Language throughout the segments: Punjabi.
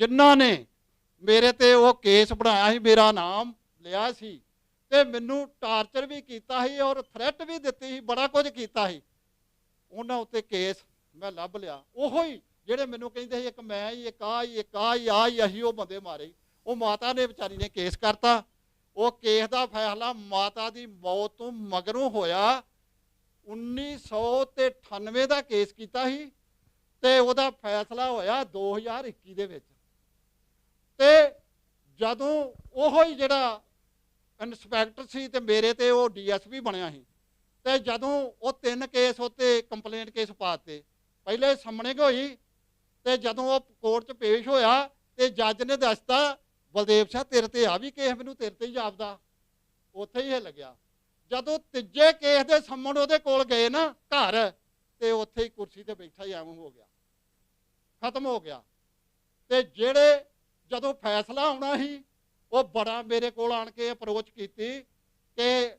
ਜਿਨ੍ਹਾਂ ਨੇ ਮੇਰੇ ਤੇ ਉਹ ਕੇਸ ਬਣਾਇਆ ਸੀ, ਮੇਰਾ ਨਾਮ ਲਿਆ ਸੀ ਤੇ ਮੈਨੂੰ ਟਾਰਚਰ ਵੀ ਕੀਤਾ ਸੀ ਔਰ ਥ੍ਰੈਟ ਵੀ ਦਿੱਤੀ ਸੀ, ਬੜਾ ਕੁਝ ਕੀਤਾ ਸੀ। ਉਹਨਾਂ ਉੱਤੇ ਕੇਸ ਮੈਂ ਲੱਭ ਲਿਆ। ਉਹੋ ਹੀ ਜਿਹੜੇ ਮੈਨੂੰ ਕਹਿੰਦੇ ਸੀ, ਇੱਕ ਮੈਂ ਹੀ, ਇੱਕ ਆ ਹੀ, ਇੱਕ ਆ ਹੀ ਆ ਹੀ, ਅਸੀਂ ਉਹ ਬੰਦੇ ਮਾਰੇ। ਉਹ ਮਾਤਾ ਨੇ ਵਿਚਾਰੀ ਨੇ ਕੇਸ ਕਰਤਾ। ਉਹ ਕੇਸ ਦਾ ਫੈਸਲਾ ਮਾਤਾ ਦੀ ਮੌਤ ਤੋਂ ਮਗਰੋਂ ਹੋਇਆ। 1998 ਦਾ ਕੇਸ ਕੀਤਾ ਸੀ ਤੇ ਉਹਦਾ ਫੈਸਲਾ ਹੋਇਆ 2021 ਦੇ ਵਿੱਚ। ਜਦੋਂ ਉਹੋ ਹੀ ਜਿਹੜਾ ਇਨਸਪੈਕਟਰ ਸੀ ਤੇ ਮੇਰੇ ਤੇ ਉਹ ਡੀਐਸਪੀ ਬਣਿਆ ਸੀ, ਤੇ ਜਦੋਂ ਉਹ ਤਿੰਨ ਕੇਸ ਉੱਤੇ ਕੰਪਲੇਂਟ ਕੇਸ ਪਾਤੇ ਪਹਿਲੇ ਸਾਹਮਣੇ ਹੋਈ, ਤੇ ਜਦੋਂ ਉਹ ਕੋਰਟ 'ਚ ਪੇਸ਼ ਹੋਇਆ, ਤੇ ਜੱਜ ਨੇ ਦੱਸਤਾ, ਬਲਦੇਵ ਸਿੰਘ ਤੇਰੇ ਤੇ ਆ ਵੀ ਕੇਸ ਮੈਨੂੰ ਤੇਰੇ ਤੇ ਹੀ ਜਾਪਦਾ। ਉੱਥੇ ਹੀ ਇਹ ਲੱਗਿਆ ਜਦੋਂ ਤੀਜੇ ਕੇਸ ਦੇ ਸਾਹਮਣ ਉਹਦੇ ਕੋਲ ਗਏ ਨਾ ਘਰ, ਤੇ ਉੱਥੇ ਹੀ ਕੁਰਸੀ ਤੇ ਬੈਠਾ ਹੀ ਐਵੇਂ ਹੋ ਗਿਆ। ਖਤਮ ਹੋ ਗਿਆ। ਤੇ ਜਿਹੜੇ ਜਦੋਂ ਫੈਸਲਾ ਆਉਣਾ ਸੀ, ਉਹ ਬੜਾ ਮੇਰੇ ਕੋਲ ਆਣ ਕੇ ਅਪਰੋਚ ਕੀਤੀ ਕਿ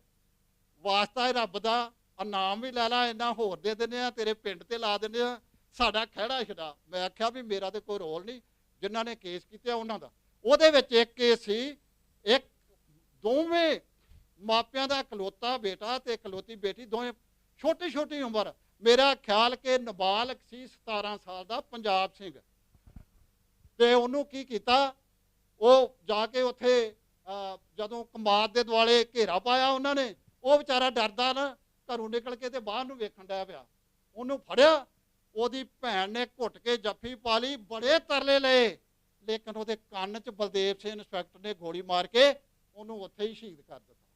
ਵਾਸਤਾ ਹੈ ਰੱਬ ਦਾ ਇਨਾਮ ਵੀ ਲੈ ਲਾ, ਇੰਨਾ ਹੋਰ ਦੇ ਦਿੰਦੇ ਆ, ਤੇਰੇ ਪਿੰਡ ਤੇ ਲਾ ਦਿੰਦੇ ਆ, ਸਾਡਾ ਖਹਿੜਾ ਛਡਾ। ਮੈਂ ਆਖਿਆ ਵੀ ਮੇਰਾ ਤੇ ਕੋਈ ਰੋਲ ਨਹੀਂ, ਜਿਨ੍ਹਾਂ ਨੇ ਕੇਸ ਕੀਤਾ ਉਹਨਾਂ ਦਾ। ਉਹਦੇ ਵਿੱਚ ਇੱਕ ਕੇਸ ਸੀ, ਇੱਕ ਦੋਵੇਂ ਮਾਪਿਆਂ ਦਾ ਇਕਲੌਤਾ ਬੇਟਾ ਤੇ ਇਕਲੌਤੀ ਬੇਟੀ, ਦੋਵੇਂ ਛੋਟੀ ਛੋਟੀ ਉਮਰ। ਮੇਰਾ ਖਿਆਲ ਕਿ ਨਾਬਾਲਗ ਸੀ 17 ਸਾਲ ਦਾ, ਪੰਜਾਬ ਸਿੰਘ। ਤੇ ਉਹਨੂੰ ਕੀ ਕੀਤਾ? ਉਹ ਜਾ ਕੇ ਉੱਥੇ ਜਦੋਂ ਕਮਾਦ ਦੇ ਦੁਆਲੇ ਘੇਰਾ ਪਾਇਆ ਉਹਨਾਂ ਨੇ, ਉਹ ਵਿਚਾਰਾ ਡਰਦਾ ਨਾ, ਘਰੋਂ ਨਿਕਲ ਕੇ ਤੇ ਬਾਹਰ ਨੂੰ ਵੇਖਣ ਡਿਆ ਪਿਆ। ਉਹਨੂੰ ਫੜਿਆ, ਉਹਦੀ ਭੈਣ ਨੇ ਘੁੱਟ ਕੇ ਜੱਫੀ ਪਾ ਲਈ, ਬੜੇ ਤਰਲੇ ਲਏ। ਲੇਕਿਨ ਉਹਦੇ ਕੰਨ 'ਚ ਬਲਦੇਵ ਸਿੰਘ ਇੰਸਪੈਕਟਰ ਨੇ ਗੋਲੀ ਮਾਰ ਕੇ ਉਹਨੂੰ ਉੱਥੇ ਹੀ ਸ਼ਹੀਦ ਕਰ ਦਿੱਤਾ।